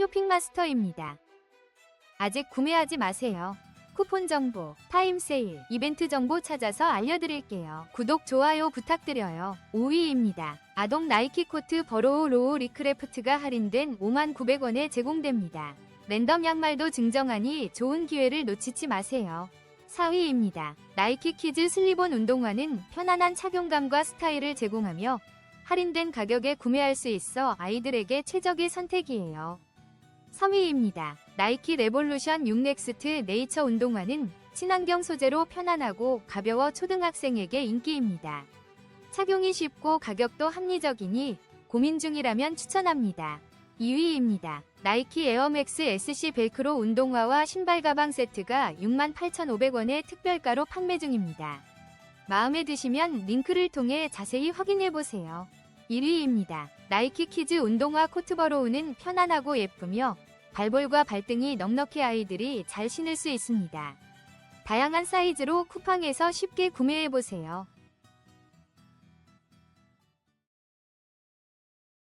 쇼핑마스터입니다. 아직 구매하지 마세요. 쿠폰 정보, 타임 세일, 이벤트 정보 찾아서 알려드릴게요. 구독, 좋아요 부탁드려요. 5위입니다. 아동 나이키 코트 버로우 로우 리크래프트가 할인된 59,900원에 제공됩니다. 랜덤 양말도 증정하니 좋은 기회를 놓치지 마세요. 4위입니다. 나이키 키즈 슬리본 운동화는 편안한 착용감과 스타일을 제공하며 할인된 가격에 구매할 수 있어 아이들에게 최적의 선택이에요. 3위입니다. 나이키 레볼루션 6넥스트 네이처 운동화는 친환경 소재로 편안하고 가벼워 초등학생에게 인기입니다. 착용이 쉽고 가격도 합리적이니 고민 중이라면 추천합니다. 2위입니다. 나이키 에어맥스 SC 벨크로 운동화와 신발 가방 세트가 68,500원에 특별가로 판매 중입니다. 마음에 드시면 링크를 통해 자세히 확인해보세요. 1위입니다. 나이키 키즈 운동화 코트버로우는 편안하고 예쁘며 발볼과 발등이 넉넉해 아이들이 잘 신을 수 있습니다. 다양한 사이즈로 쿠팡에서 쉽게 구매해보세요.